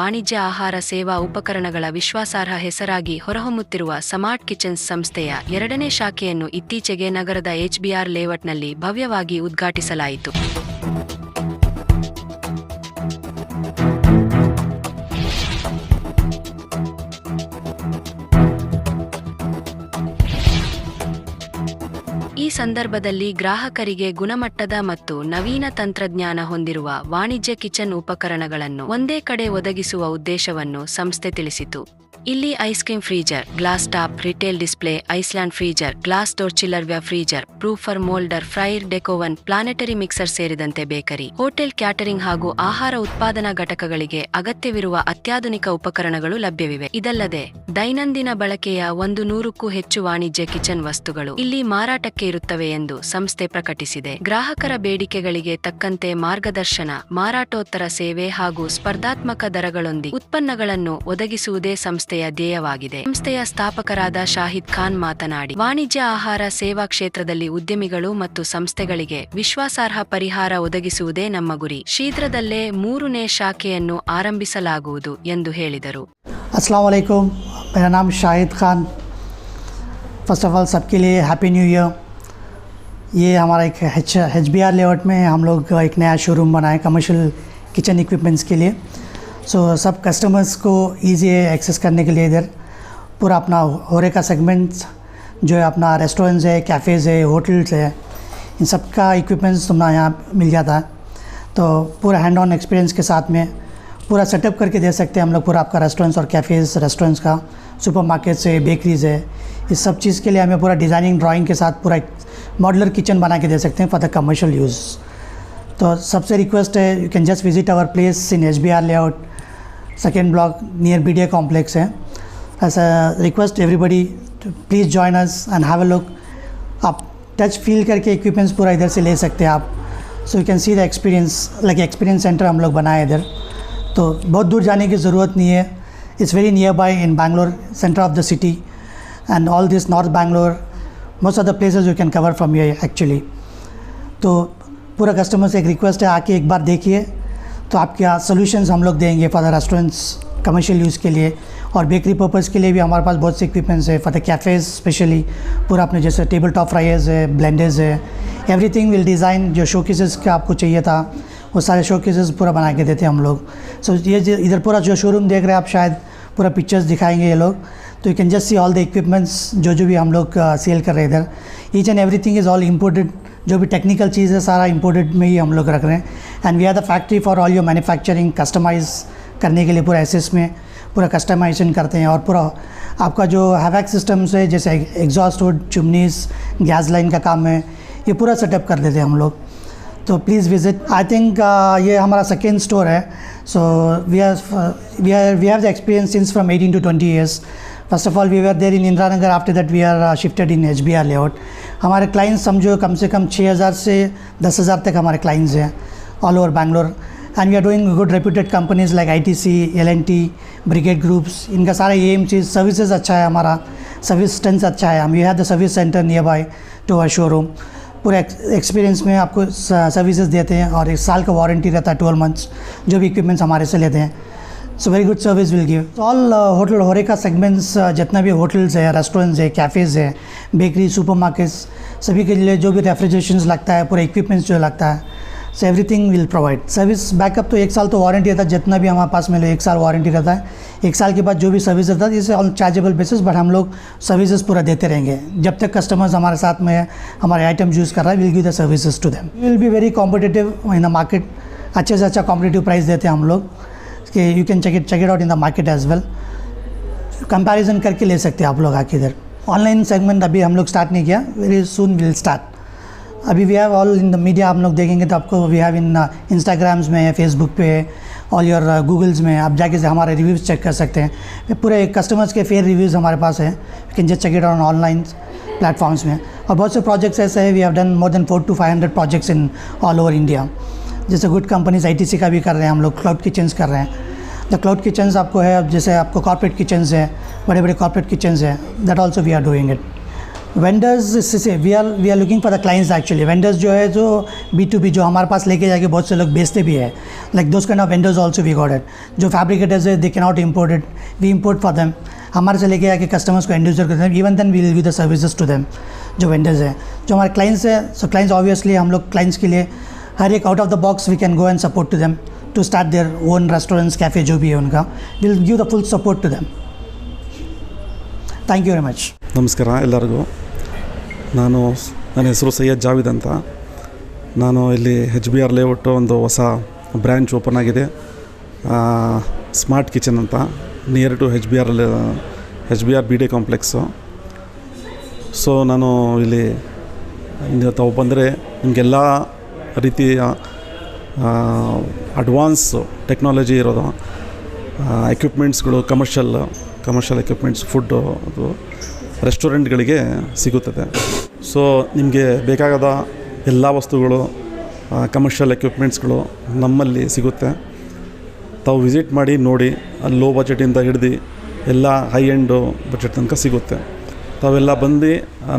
ವಾಣಿಜ್ಯ ಆಹಾರ ಸೇವಾ ಉಪಕರಣಗಳ ವಿಶ್ವಾಸಾರ್ಹ ಹೆಸರಾಗಿ ಹೊರಹೊಮ್ಮುತ್ತಿರುವ ಸಮಾರ್ಟ್ ಕಿಚನ್ಸ್ ಸಂಸ್ಥೆಯ ಎರಡನೇ ಶಾಖೆಯನ್ನು ಇತ್ತೀಚೆಗೆ ನಗರದ ಎಚ್ಬಿಆರ್ ಲೇಔಟ್ನಲ್ಲಿ ಭವ್ಯವಾಗಿ ಉದ್ಘಾಟಿಸಲಾಯಿತು. ಈ ಸಂದರ್ಭದಲ್ಲಿ ಗ್ರಾಹಕರಿಗೆ ಗುಣಮಟ್ಟದ ಮತ್ತು ನವೀನ ತಂತ್ರಜ್ಞಾನ ಹೊಂದಿರುವ ವಾಣಿಜ್ಯ ಕಿಚನ್ ಉಪಕರಣಗಳನ್ನು ಒಂದೇ ಕಡೆ ಒದಗಿಸುವ ಉದ್ದೇಶವನ್ನು ಸಂಸ್ಥೆ ತಿಳಿಸಿತು. ಇಲ್ಲಿ ice cream freezer, glass top, retail display, island freezer, glass door chiller ವ್ಯಾ freezer, proofer moulder, fryer deck oven, planetary mixer ಸೇರಿದಂತೆ ಬೇಕರಿ. ಹೋಟೆಲ್ ಕ್ಯಾಟರಿಂಗ್ ಹಾಗೂ ಆಹಾರ ಉತ್ಪಾದನಾ ಘಟಕಗಳಿಗೆ ಅಗತ್ಯವಿರುವ ಅತ್ಯಾಧುನಿಕ ಉಪಕರಣಗಳು ಲಭ್ಯವಿವೆ. ಇದಲ್ಲದೆ, ದೈನಂದಿನ ಬಳಕೆಯ ಒಂದು ನೂರಕ್ಕೂ ಹೆಚ್ಚು ವಾಣಿಜ್ಯ ಕಿಚನ್ ವಸ್ತುಗಳು ಇಲ್ಲಿ ಮಾರಾಟಕ್ಕೆ ಇರುತ್ತವೆ ಎಂದು ಸಂಸ್ಥೆ ಪ್ರಕಟಿಸಿದೆ. ಗ್ರಾಹಕರ ಬೇಡಿಕೆಗಳಿಗೆ ತಕ್ಕಂತೆ ಮಾರ್ಗದರ್ಶನ, ಮಾರಾಟೋತ್ತರ ಸೇವೆ ಹಾಗೂ ಸ್ಪರ್ಧಾತ್ಮಕ ದರಗಳೊಂದಿಗೆ ಉತ್ಪನ್ನಗಳನ್ನು ಒದಗಿಸುವುದೇ ಸಂಸ್ಥೆಯ ಧ್ಯೇಯವಾಗಿದೆ ಸಂಸ್ಥೆಯ ಸ್ಥಾಪಕರಾದ ಶಾಹಿದ್ ಖಾನ್ ಮಾತನಾಡಿ ವಾಣಿಜ್ಯ ಆಹಾರ ಸೇವಾ ಕ್ಷೇತ್ರದಲ್ಲಿ ಉದ್ಯಮಿಗಳು ಮತ್ತು ಸಂಸ್ಥೆಗಳಿಗೆ ವಿಶ್ವಾಸಾರ್ಹ ಪರಿಹಾರ ಒದಗಿಸುವುದೇ ನಮ್ಮ ಗುರಿ ಶೀಘ್ರದಲ್ಲೇ ಮೂರನೇ ಶಾಖೆಯನ್ನು ಆರಂಭಿಸಲಾಗುವುದು ಎಂದು ಹೇಳಿದರು अस्सलाम वालेकुम मेरा नाम Shahid Khan first of all सबके लिए हैप्पी न्यू ईयर ये हमारा एक H H B R layout में हम लोग एक नया शोरूम बनाए कमर्शियल किचन इक्विपमेंट्स के लिए सो so, सब कस्टमर्स को ईजी एक्सेस करने के लिए इधर पूरा अपना होरे का सेगमेंट्स जो है अपना रेस्टोरेंट्स है कैफ़ेज़ है होटल्स है इन सब का इक्विपमेंट्स तुम्हारा यहाँ मिल जाता है। तो पूरा हैंड ऑन एक्सपीरियंस के साथ में पूरा सेटअप करके दे सकते हैं हम लोग पूरा आपका रेस्टोरेंट्स और कैफ़ेज़ रेस्टोरेंट्स का सुपर मार्केट्स है बेकरीज़ है इस सब चीज़ के लिए हमें पूरा डिज़ाइनिंग ड्राइंग के साथ पूरा मॉडलर किचन बना के दे सकते हैं फॉर द कमर्शियल यूज़ तो सबसे रिक्वेस्ट है you can just visit our place in H B R layout second block near B D complex है। A request everybody please join us and have a look आप touch feel करके equipments पूरा इधर से ले सकते हैं आप। So you can see the experience like experience centre हम लोग बनाए इधर। तो बहुत दूर जाने की ज़रूरत नहीं है। It's very nearby in Bangalore centre of the city and all this north Bangalore most of the places you can cover from here actually तो पूरा कस्टमर से एक रिक्वेस्ट है, आके एक बार देखिए। तो आपके यहाँ सोल्यूशंस हम लोग देंगे for the restaurants commercial use के लिए और बेकरी पर्पज़ के लिए भी हमारे पास बहुत से इक्विपमेंट्स है फॉर द कैफ़ेज़ स्पेशली पूरा अपने जैसे टेबल टॉप फ्राइयर्स है ब्लेंडर्स है एवरीथिंग विल डिज़ाइन जो शो का आपको चाहिए था वो सारे शो पूरा बना के देते हैं हम लोग। सो so, ये इधर पूरा जो शोरूम देख रहे हैं आप शायद पूरा पिक्चर्स दिखाएँगे ये लोग। तो you can just see all the equipments जो जो भी हम लोग सेल कर रहे हैं इधर। Each and everything is all imported जो भी टेक्निकल चीज़ है सारा इम्पोर्टेड में ही हम लोग रख रहे हैं। And we are the factory for all your manufacturing customize करने के लिए पूरा एसेस में पूरा कस्टमाइजेशन करते हैं और पूरा आपका जो हैवैक सिस्टम्स है, जैसे exhaust hood chimneys gas line का काम है, ये पूरा सेटअप कर देते हैं हम लोग। तो प्लीज़ विज़िट आई थिंक ये हमारा सेकेंड स्टोर है। So we are we are we have the experience since from 18 to 20 years first of all we are there in Indiranagar after that we are shifted in H B R layout हमारे clients समझो कम से कम 6000 से 10000 तक हमारे clients हैं। We are doing good reputed companies like I T C L N T brigade groups इनका सारा एम चीज़ सर्विसेज़ अच्छा है हमारा। सर्विस स्ट्रेंथ अच्छा है। हम we have the service centre nearby to our showroom पूरे एक्सपीरियंस में आपको सर्विसेज़ देते हैं और एक साल का वारंटी रहता है ट्वेल्व मंथ्स जो भी इक्विपमेंट्स हमारे से लेते हैं। So very good service will give all hotel होरे का सेगमेंट्स जितना भी होटल्स है रेस्टोरेंट्स है कैफ़ेज़ है बेकरी सुपर मार्केट्स सभी के लिए जो भी रेफ्रिजरेशन लगता है, पूरा इक्विपमेंट्स जो लगता है। So everything will provide service backup तो एक साल तो वारंटी रहता है। जितना भी हमारे पास में लो एक साल वारंटी रहता है। एक साल के बाद जो भी सर्विस रहता है, इसे ऑन चार्जेबल बेसिस बट हम लोग सर्विसेज़ पूरा देते रहेंगे। जब तक कस्टमर्स हमारे साथ में हमारे आइटम यूज़ कर रहा है will give the services to them will be very competitive in the market अच्छे से अच्छा कॉम्पिटेटिव प्राइस देते हैं हम लोग। कि you can check it check it out in the market as well comparison करके ले सकते हैं आप लोग आके इधर। ऑनलाइन सेगमेंट अभी हम लोग स्टार्ट नहीं किया। वेरी सुन विल स्टार्ट अभी we have all in the media आप लोग देखेंगे तो आपको वी हैव इन इंस्टाग्राम्स में फेसबुक पे ऑल योर गूगल्स में, आप जाके से हमारे रिव्यूज़ चेक कर सकते हैं। पूरे कस्टमर्स के फेयर रिव्यूज़ हमारे पास हैं। You can just check it on online platforms में। और बहुत से प्रोजेक्ट्स ऐसे हैं we have done more than four to five hundred projects in all over India जैसे गुड कंपनीज़ आईटीसी का भी कर रहे हैं, हम लोग क्लाउड किचन्स कर रहे हैं। द क्लाउड किचन्स आपको है, जैसे आपको कॉर्पोरेट किचन्स है बड़े बड़े कॉर्पोरेट किचन्स हैं that also we are doing it vendors से we are we are looking for the clients actually vendors जो है, जो बी टू बी जो हमारे पास लेके जाके बहुत से लोग बेचते भी है। Like those kind of vendors also we got जो फैब्रिकेटर्स है they can not imported we import for them हमारे से लेके जाके कस्टमर्स को इंड्यूजर करते हैं। Even then we will the services to them जो वेंडर्स हैं। जो हमारे क्लाइंट्स हैं सो क्लाइंट्स ऑब्वियसली हम लोग क्लाइंट्स के लिए हर एक out of the box we can go and support to them to start their own restaurants cafe जो भी है उनका। Will give the full support to them thank you very much ನಮಸ್ಕಾರ ಎಲ್ಲರಿಗೂ. ನಾನು ನನ್ನ ಹೆಸರು ಸೈಯದ್ ಜಾವಿದ್ ಅಂತ. ನಾನು ಇಲ್ಲಿ ಹೆಚ್ ಬಿ ಆರ್ ಲೇಔಟ್ ಒಂದು ಹೊಸ ಬ್ರ್ಯಾಂಚ್ ಓಪನ್ ಆಗಿದೆ. ಸ್ಮಾರ್ಟ್ ಕಿಚನ್ ಅಂತ. Near to H B R H B R B D complex so ನಾನು ಇಲ್ಲಿ ತಾವು ಬಂದರೆ ನಿಮಗೆಲ್ಲ ರೀತಿಯ ಅಡ್ವಾನ್ಸು ಟೆಕ್ನಾಲಜಿ ಇರೋದು ಎಕ್ವಿಪ್ಮೆಂಟ್ಸ್ಗಳು ಕಮರ್ಷಿಯಲ್ ಕಮರ್ಷಿಯಲ್ ಎಕ್ವಿಪ್ಮೆಂಟ್ಸ್ ಫುಡ್ಡು ಅದು ರೆಸ್ಟೋರೆಂಟ್ಗಳಿಗೆ ಸಿಗುತ್ತದೆ. ಸೊ ನಿಮಗೆ ಬೇಕಾಗದ ಎಲ್ಲ ವಸ್ತುಗಳು ಕಮರ್ಷಿಯಲ್ ಎಕ್ವಿಪ್ಮೆಂಟ್ಸ್ಗಳು ನಮ್ಮಲ್ಲಿ ಸಿಗುತ್ತೆ. ತಾವು ವಿಸಿಟ್ ಮಾಡಿ, ನೋಡಿ ಅಲ್ಲಿ ಲೋ ಬಜೆಟಿಂದ ಹಿಡ್ದು ಎಲ್ಲ ಹೈ ಎಂಡು ಬಜೆಟ್ ತನಕ ಸಿಗುತ್ತೆ. ತಾವೆಲ್ಲ ಬಂದು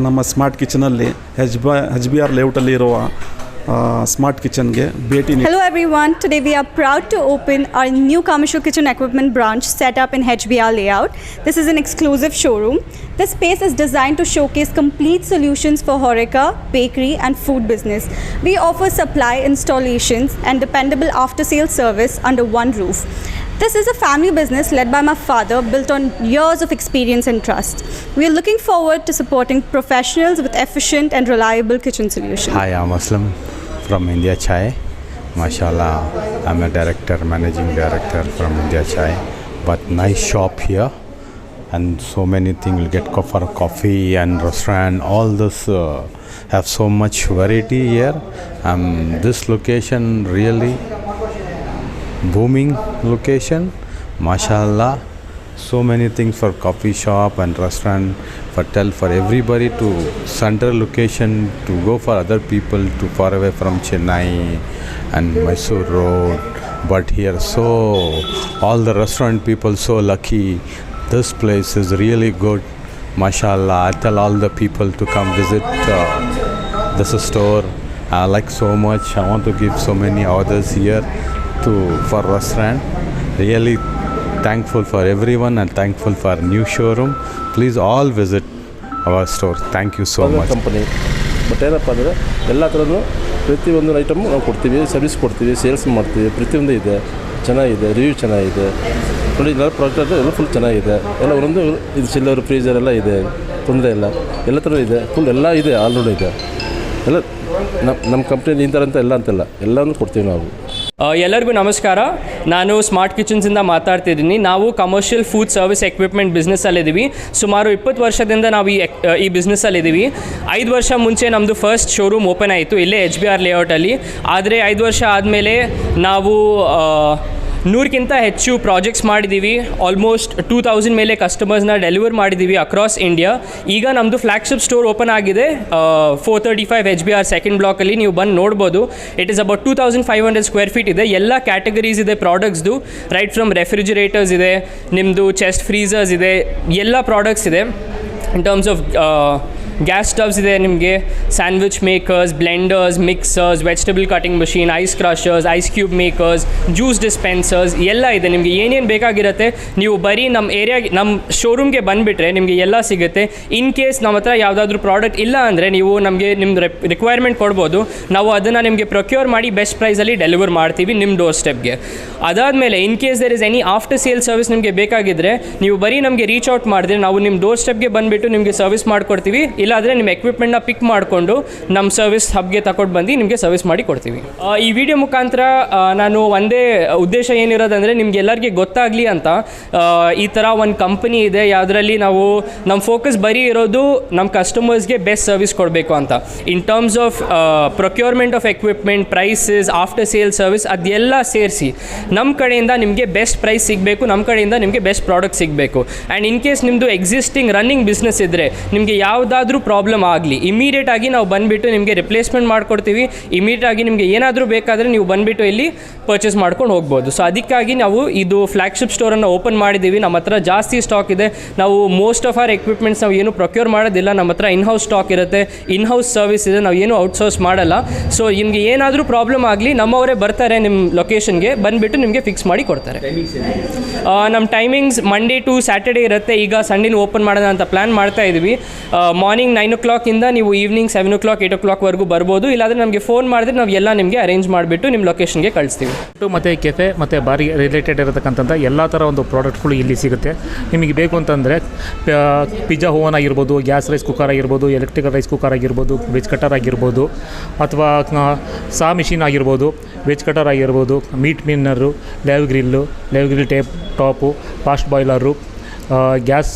ನಮ್ಮ smart ಕಿಚನಲ್ಲಿ H B H B R ಲೇಔಟಲ್ಲಿ ಇರುವ ಸ್ಮಾರ್ಟ್ ಕಿಚನ್ಗೆ ಭೇಟಿ ನೀಡಿ Hello everyone, today we are proud to open our new commercial kitchen equipment branch set up in HBR layout. This is an exclusive showroom. This space is designed to showcase complete solutions for Horeca, bakery and food business. We offer supply, installations and dependable after sales service under one roof. This is a family business led by my father, built on years of experience and trust. We are looking forward to supporting professionals with efficient and reliable kitchen solutions. Hi, I'm Muslim from India Chai. Mashallah, I'm a director, managing director from India Chai. But nice shop here, and so many things. You'll get for coffee and restaurant. All this uh, have so much variety here. Um, this location really booming location. Mashallah, so many things for coffee shop and restaurant for tell for everybody to central location to go for other people to far away from Chennai and Mysore Road. But here, so all the restaurant people so lucky. This place is really good. Mashallah, I tell all the people to come visit uh, this store. I like so much. I want to give so many orders here to for restaurant. Really thankful for everyone and thankful for new showroom. Please all visit our store. Thank you so much. Company but ಏನಪ್ಪ ಅಂದರೆ ಎಲ್ಲ ಥರದ್ದು ಪ್ರತಿಯೊಂದು item ನಾವು ಕೊಡ್ತೀವಿ service ಕೊಡ್ತೀವಿ sales ಮಾಡ್ತೀವಿ ಪ್ರತಿಯೊಂದು ಇದೆ ಚೆನ್ನಾಗಿದೆ ರಿವ್ಯೂ ಚೆನ್ನಾಗಿದೆ ನೋಡಿ ಎಲ್ಲ ಪ್ರಾಡಕ್ಟ್ ಎಲ್ಲ ಫುಲ್ ಚೆನ್ನಾಗಿದೆ. ಎಲ್ಲ ಒಂದೊಂದು ಇದು ಸಿಲ್ಲರ್ ಫ್ರೀಜರ್ ಎಲ್ಲ ಇದೆ, ತೊಂದರೆ ಇಲ್ಲ. ಎಲ್ಲ ಥರ ಇದೆ. ಫುಲ್ ಎಲ್ಲ ಇದೆ ಆಲ್ರೆಡಿ ಇದೆ. ಎಲ್ಲ ನಮ್ಮ ನಮ್ಮ ಕಂಪ್ನಿಯಲ್ಲಿ ಈ ಅಂತ ಎಲ್ಲ ಅಂತಲ್ಲ. ಎಲ್ಲನೂ ಕೊಡ್ತೀವಿ ನಾವು. ಎಲ್ಲರಿಗೂ ನಮಸ್ಕಾರ. ನಾನು ಸ್ಮಾರ್ಟ್ ಕಿಚನ್ಸಿಂದ ಮಾತಾಡ್ತಿದ್ದೀನಿ ನಾವು ಕಮರ್ಷಿಯಲ್ ಫುಡ್ ಸರ್ವಿಸ್ ಎಕ್ವಿಪ್ಮೆಂಟ್ ಬಿಸ್ನೆಸ್ಸಲ್ಲಿದ್ದೀವಿ ಸುಮಾರು ಇಪ್ಪತ್ತು ವರ್ಷದಿಂದ ನಾವು ಈ ಎಕ್- ಈ ಬಿಸ್ನೆಸ್ಸಲ್ಲಿದ್ದೀವಿ ಐದು ವರ್ಷ ಮುಂಚೆ ನಮ್ಮದು ಫಸ್ಟ್ ಶೋರೂಮ್ ಓಪನ್ ಆಯಿತು. ಇಲ್ಲೇ ಎಚ್ ಬಿ ಆರ್ ಲೇಔಟಲ್ಲಿ ಆದರೆ ಐದು ವರ್ಷ ಆದಮೇಲೆ ನಾವು ನೂರಕ್ಕಿಂತ ಹೆಚ್ಚು ಪ್ರಾಜೆಕ್ಟ್ಸ್ ಮಾಡಿದ್ದೀವಿ ಆಲ್ಮೋಸ್ಟ್ ಟೂ ತೌಸಂಡ್ ಮೇಲೆ ಕಸ್ಟಮರ್ಸ್ನ ಡೆಲಿವರ್ ಮಾಡಿದ್ದೀವಿ ಅಕ್ರಾಸ್ ಇಂಡಿಯಾ ಈಗ ನಮ್ಮದು ಫ್ಲ್ಯಾಗ್ಶಿಪ್ ಸ್ಟೋರ್ ಓಪನ್ ಆಗಿದೆ. Four thirty five H B R second ಬ್ಲಾಕಲ್ಲಿ ನೀವು ಬಂದು ನೋಡ್ಬೋದು. It is about two thousand five hundred square feet ಇದೆ. ಎಲ್ಲ ಕ್ಯಾಟಗರೀಸ್ ಇದೆ ಪ್ರಾಡಕ್ಟ್ಸ್ದು ರೈಟ್ ಫ್ರಮ್ ರೆಫ್ರಿಜಿರೇಟರ್ಸ್ ಇದೆ ನಿಮ್ಮದು ಚೆಸ್ಟ್ ಫ್ರೀಸರ್ಸ್ ಇದೆ, ಎಲ್ಲ ಪ್ರಾಡಕ್ಟ್ಸ್ ಇದೆ. In terms of gas stoves ಇದೆ ನಿಮಗೆ. Sandwich makers blenders mixers vegetable cutting machine ice crushers ice cube makers juice dispensers ಎಲ್ಲ ಇದೆ. ನಿಮಗೆ ಏನೇನು ಬೇಕಾಗಿರುತ್ತೆ, ನೀವು ಬರೀ ನಮ್ಮ ಏರಿಯಾಗೆ ನಮ್ಮ ಶೋರೂಮ್ಗೆ ಬಂದುಬಿಟ್ರೆ ನಿಮಗೆ ಎಲ್ಲ ಸಿಗುತ್ತೆ. ಇನ್ ಕೇಸ್ ನಮ್ಮ ಹತ್ರ ಯಾವುದಾದ್ರೂ ಪ್ರಾಡಕ್ಟ್ ಇಲ್ಲ ಅಂದರೆ ನೀವು ನಮಗೆ ನಿಮ್ಮ ರಿಕ್ವೈರ್ಮೆಂಟ್ ಕೊಡ್ಬೋದು. ನಾವು ಅದನ್ನು ನಿಮಗೆ ಪ್ರೊಕ್ಯೂರ್ ಮಾಡಿ ಬೆಸ್ಟ್ ಪ್ರೈಸಲ್ಲಿ ಡೆಲಿವರ್ ಮಾಡ್ತೀವಿ ನಿಮ್ಮ ಡೋರ್ ಸ್ಟೆಪ್ಗೆ ಅದಾದಮೇಲೆ in case there is any after sale service ನಿಮಗೆ ಬೇಕಾಗಿದ್ದರೆ ನೀವು ಬರೀ ನಮಗೆ ರೀಚ್ ಔಟ್ ಮಾಡಿದ್ರೆ ನಾವು ನಿಮ್ಮ ಡೋರ್ ಸ್ಟೆಪ್ಗೆ ಬಂದುಬಿಟ್ಟು ನಿಮಗೆ ಸರ್ವಿಸ್ ಮಾಡಿಕೊಡ್ತೀವಿ. ಇಲ್ಲಾಂದರೆ ನಿಮ್ಮ ಎಕ್ವಿಪ್ಮೆಂಟ್ನ ಪಿಕ್ ಮಾಡಿಕೊಂಡು ನಮ್ಮ ಸರ್ವಿಸ್ ಹಬ್ಗೆ ತಗೊಂಡು ಬಂದು ನಿಮಗೆ ಸರ್ವಿಸ್ ಮಾಡಿ ಕೊಡ್ತೀವಿ. ಈ ವಿಡಿಯೋ ಮುಖಾಂತರ ನಾನು ಒಂದೇ ಉದ್ದೇಶ ಏನಿರೋದಂದರೆ ನಿಮ್ಗೆ ಎಲ್ಲರಿಗೆ ಗೊತ್ತಾಗಲಿ ಅಂತ ಈ ಥರ ಒಂದು ಕಂಪನಿ ಇದೆ, ಯಾವುದರಲ್ಲಿ ನಾವು ನಮ್ಮ ಫೋಕಸ್ ಬರೀ ಇರೋದು ನಮ್ಮ ಕಸ್ಟಮರ್ಸ್ಗೆ ಬೆಸ್ಟ್ ಸರ್ವಿಸ್ ಕೊಡಬೇಕು ಅಂತ. In terms of procurement of equipment prices after sale service ಅದೆಲ್ಲ ಸೇರಿಸಿ ನಮ್ಮ ಕಡೆಯಿಂದ ನಿಮಗೆ ಬೆಸ್ಟ್ ಪ್ರೈಸ್ ಸಿಗಬೇಕು ನಮ್ಮ ಕಡೆಯಿಂದ ನಿಮಗೆ ಬೆಸ್ಟ್ ಪ್ರಾಡಕ್ಟ್ ಸಿಗಬೇಕು. ಆ್ಯಂಡ್ ಇನ್ ಕೇಸ್ ನಿಮ್ಮದು ಎಕ್ಸಿಸ್ಟಿಂಗ್ ರನ್ನಿಂಗ್ ಬಿಸ್ನೆಸ್ ಇದ್ದರೆ ನಿಮಗೆ ಯಾವುದಾದ್ರೂ ಏನಾದರೂ ಪ್ರಾಬ್ಲಮ್ ಆಗಲಿ ಇಮಿಡಿಯೇಟ್ ಆಗಿ ನಾವು ಬಂದುಬಿಟ್ಟು ನಿಮಗೆ ರಿಪ್ಲೇಸ್ಮೆಂಟ್ ಮಾಡಿಕೊಡ್ತೀವಿ. ಇಮಿಡಿಯೇಟ್ ಆಗಿ ನಿಮಗೆ ಏನಾದರೂ ಬೇಕಾದರೆ ನೀವು ಬಂದುಬಿಟ್ಟು ಇಲ್ಲಿ ಪರ್ಚೇಸ್ ಮಾಡ್ಕೊಂಡು ಹೋಗ್ಬೋದು. ಸೊ ಅದಕ್ಕಾಗಿ ನಾವು ಇದು ಫ್ಲ್ಯಾಗ್ಶಿಪ್ ಸ್ಟೋರನ್ನು ಓಪನ್ ಮಾಡಿದ್ದೀವಿ. ನಮ್ಮ ಹತ್ರ ಜಾಸ್ತಿ ಸ್ಟಾಕ್ ಇದೆ. ನಾವು ಮೋಸ್ಟ್ ಆಫ್ ಆರ್ ಎಕ್ವಿಪ್ಮೆಂಟ್ಸ್ ನಾವು ಏನು ಪ್ರೊಕ್ಯೂರ್ ಮಾಡೋದಿಲ್ಲ. ನಮ್ಮ ಹತ್ರ ಇನ್ ಹೌಸ್ ಸ್ಟಾಕ್ ಇರುತ್ತೆ. ಇನ್ ಹೌಸ್ ಸರ್ವಿಸ್ ಇದೆ. ನಾವು ಏನು ಔಟ್ಸೋರ್ಸ್ ಮಾಡಲ್ಲ. ಸೊ ನಿಮಗೆ ಏನಾದರೂ ಪ್ರಾಬ್ಲಮ್ ಆಗಲಿ, ನಮ್ಮವರೇ ಬರ್ತಾರೆ ನಿಮ್ಮ ಲೊಕೇಶನ್ಗೆ ಬಂದುಬಿಟ್ಟು ನಿಮಗೆ ಫಿಕ್ಸ್ ಮಾಡಿ ಕೊಡ್ತಾರೆ. ನಮ್ಮ ಟೈಮಿಂಗ್ಸ್ ಮಂಡೇ ಟು ಸ್ಯಾಟರ್ಡೇ ಇರುತ್ತೆ. ಈಗ ಸಂಡೇನ ಓಪನ್ ಮಾಡೋಣ ಅಂತ ಪ್ಲ್ಯಾನ್ ಮಾಡ್ತಾ ಇದ್ದೀವಿ ಮಾರ್ನಿಂಗ್ ನೈನ್ ಓ ಕ್ಲಾಕಿಂದ ನೀವು evening seven o'clock eight ಓ ಕ್ಲಾಕ್ವರೆಗೂ ಬರ್ಬೋದು. ಇಲ್ಲಾಂದರೆ ನಮಗೆ ಫೋನ್ ಮಾಡಿದ್ರೆ ನಾವು ಎಲ್ಲ ನಿಮಗೆ ಅರೇಂಜ್ ಮಾಡಿಬಿಟ್ಟು ನಿಮ್ಮ ಲೊಕೇಶನ್ಗೆ ಕಳಿಸ್ತೀವಿ. ಮತ್ತು ಕೆಫೆ ಮತ್ತು ಬಾರಿ ರಿಲೇಟೆಡ್ ಇರತಕ್ಕಂಥ ಎಲ್ಲ ಥರ ಒಂದು ಪ್ರಾಡಕ್ಟ್ಗಳು ಇಲ್ಲಿ ಸಿಗುತ್ತೆ. ನಿಮಗೆ ಬೇಕು ಅಂತಂದರೆ ಪಿಜ್ಜಾ ಓವನ್ ಆಗಿರ್ಬೋದು ಗ್ಯಾಸ್ ರೈಸ್ ಕುಕ್ಕರ್ ಆಗಿರ್ಬೋದು ಎಲೆಕ್ಟ್ರಿಕಲ್ ರೈಸ್ ಕುಕ್ಕರ್ ಆಗಿರ್ಬೋದು ವೆಜ್ ಕಟರ್ ಆಗಿರ್ಬೋದು, ಅಥವಾ ಸಾ ಮಿಷಿನ್ ಆಗಿರ್ಬೋದು ವೆಜ್ ಕಟರ್ ಆಗಿರ್ಬೋದು meat mincer lava grill lava grill tape top fast boiler gas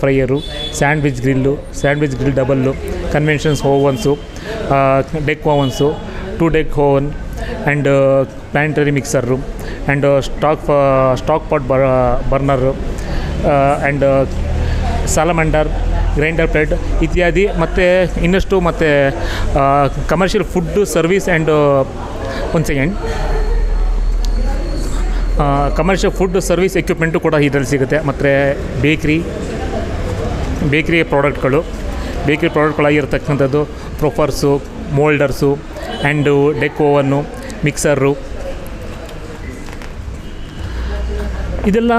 fryer, sandwich grill, sandwich grill double, conventions ovens deck ovens, two deck oven and planetary mixer and stock stock pot bur, burner and salamander, grinder plate ಇತ್ಯಾದಿ, ಮತ್ತು ಇನ್ನಷ್ಟು ಮತ್ತು commercial food service and ಒಂದು second commercial food service equipment ಕೂಡ ಇದರಲ್ಲಿ ಸಿಗುತ್ತೆ. ಮತ್ತು bakery bakery ಪ್ರಾಡಕ್ಟ್ಗಳು bakery ಪ್ರಾಡಕ್ಟ್ಗಳಾಗಿರ್ತಕ್ಕಂಥದ್ದು proofers moulders and deck oven mixer ಇದೆಲ್ಲ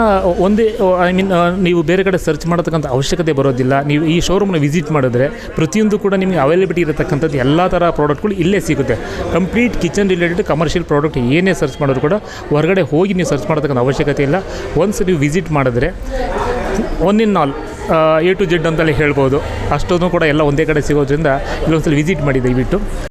ಒಂದೇ ಐ ಮೀನ್ ನೀವು ಬೇರೆ ಕಡೆ ಸರ್ಚ್ ಮಾಡತಕ್ಕಂಥ ಅವಶ್ಯಕತೆ ಬರೋದಿಲ್ಲ. ನೀವು ಈ ಶೋರೂಮ್ನ ವಿಸಿಟ್ ಮಾಡಿದ್ರೆ ಪ್ರತಿಯೊಂದು ಕೂಡ ನಿಮಗೆ ಅವೈಲೇಬಿಲಿಟಿ ಇರತಕ್ಕಂಥದ್ದು ಎಲ್ಲ ಥರ ಪ್ರಾಡಕ್ಟ್ಗಳು ಇಲ್ಲೇ ಸಿಗುತ್ತೆ. Complete kitchen related commercial product ಏನೇ ಸರ್ಚ್ ಮಾಡಿದ್ರು ಕೂಡ ಹೊರಗಡೆ ಹೋಗಿ ನೀವು ಸರ್ಚ್ ಮಾಡತಕ್ಕಂಥ ಅವಶ್ಯಕತೆ ಇಲ್ಲ. ಒನ್ಸ್ ನೀವು ವಿಸಿಟ್ ಮಾಡಿದ್ರೆ one in all A to Z ಅಂತಲೇ ಹೇಳ್ಬೋದು. ಅಷ್ಟೊಂದು ಕೂಡ ಎಲ್ಲ ಒಂದೇ ಕಡೆ ಸಿಗೋದ್ರಿಂದ ಇಲ್ಲೊಂದ್ಸಲ ವಿಸಿಟ್ ಮಾಡಿ ದಯವಿಟ್ಟು.